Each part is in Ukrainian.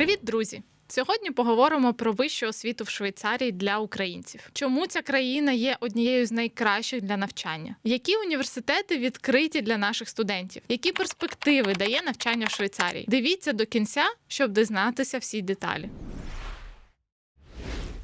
Привіт, друзі! Сьогодні поговоримо про вищу освіту в Швейцарії для українців. Чому ця країна є однією з найкращих для навчання? Які університети відкриті для наших студентів? Які перспективи дає навчання в Швейцарії? Дивіться до кінця, щоб дізнатися всі деталі.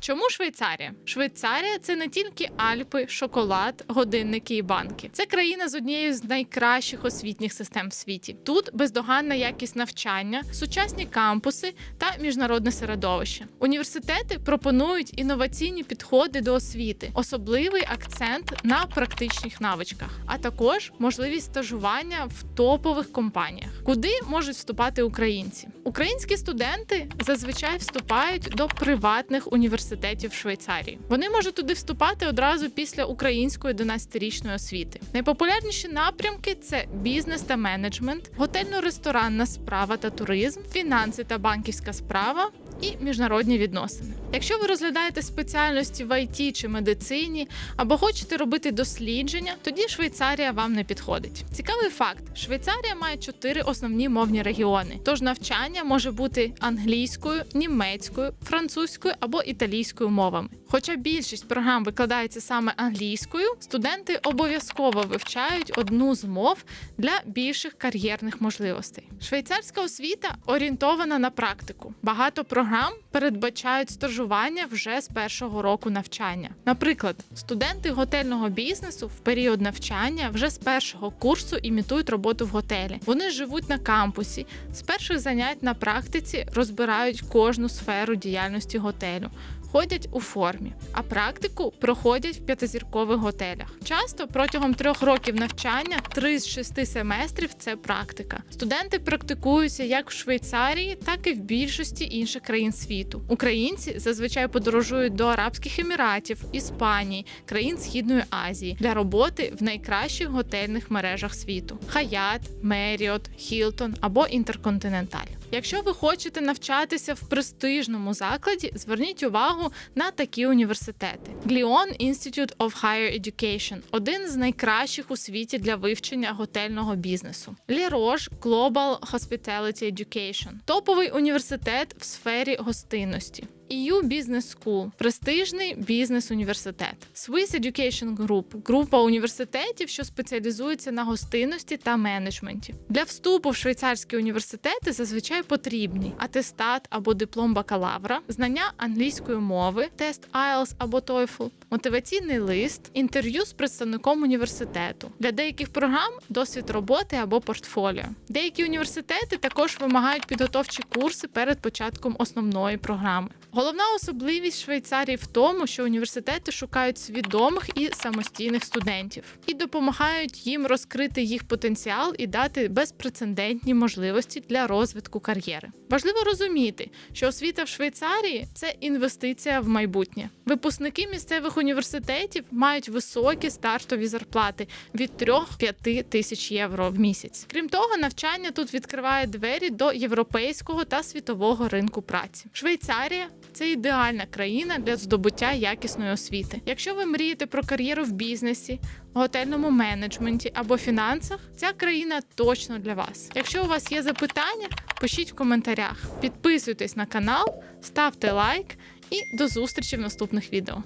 Чому Швейцарія? Швейцарія це не тільки Альпи, шоколад, годинники і банки. Це країна з однією з найкращих освітніх систем в світі. Тут бездоганна якість навчання, сучасні кампуси та міжнародне середовище. Університети пропонують інноваційні підходи до освіти, особливий акцент на практичних навичках, а також можливість стажування в топових компаніях, куди можуть вступати українці. Українські студенти зазвичай вступають до приватних університетів в Швейцарії. Вони можуть туди вступати одразу після української 12-річної освіти. Найпопулярніші напрямки це бізнес та менеджмент, готельно-ресторанна справа та туризм, фінанси та банківська справа. І міжнародні відносини. Якщо ви розглядаєте спеціальності в ІТ чи медицині або хочете робити дослідження, тоді Швейцарія вам не підходить. Цікавий факт: Швейцарія має чотири основні мовні регіони, тож навчання може бути англійською, німецькою, французькою або італійською мовами. Хоча більшість програм викладається саме англійською, студенти обов'язково вивчають одну з мов для більших кар'єрних можливостей. Швейцарська освіта орієнтована на практику. Багато програм передбачають стажування вже з першого року навчання. Наприклад, студенти готельного бізнесу в період навчання вже з першого курсу імітують роботу в готелі. Вони живуть на кампусі. З перших занять на практиці розбирають кожну сферу діяльності готелю. Ходять у формі, а практику проходять в п'ятизіркових готелях. Часто протягом трьох років навчання, три з шести семестрів це практика. Студенти практикуються як в Швейцарії, так і в більшості інших країн світу. Українці зазвичай подорожують до Арабських Еміратів, Іспанії, країн Східної Азії для роботи в найкращих готельних мережах світу: Хаят, Меріот, Хілтон або Інтерконтиненталь. Якщо ви хочете навчатися в престижному закладі, зверніть увагу на такі університети: Glion Institute of Higher Education – один з найкращих у світі для вивчення готельного бізнесу. Le Roche Global Hospitality Education – топовий університет в сфері гостинності. EU Business School – престижний бізнес-університет. Swiss Education Group – група університетів, що спеціалізується на гостинності та менеджменті. Для вступу в швейцарські університети зазвичай потрібні атестат або диплом бакалавра, знання англійської мови, тест IELTS або TOEFL, мотиваційний лист, інтерв'ю з представником університету. Для деяких програм досвід роботи або портфоліо. Деякі університети також вимагають підготовчі курси перед початком основної програми. Головна особливість Швейцарії в тому, що університети шукають свідомих і самостійних студентів і допомагають їм розкрити їх потенціал і дати безпрецедентні можливості для розвитку кар'єри. Важливо розуміти, що освіта в Швейцарії це інвестиція в майбутнє. Випускники місцевих університетів мають високі стартові зарплати від 3-5 тисяч євро в місяць. Крім того, навчання тут відкриває двері до європейського та світового ринку праці. Швейцарія це ідеальна країна для здобуття якісної освіти. Якщо ви мрієте про кар'єру в бізнесі, готельному менеджменті або фінансах, ця країна точно для вас. Якщо у вас є запитання, пишіть в коментарях, підписуйтесь на канал, ставте лайк і до зустрічі в наступних відео.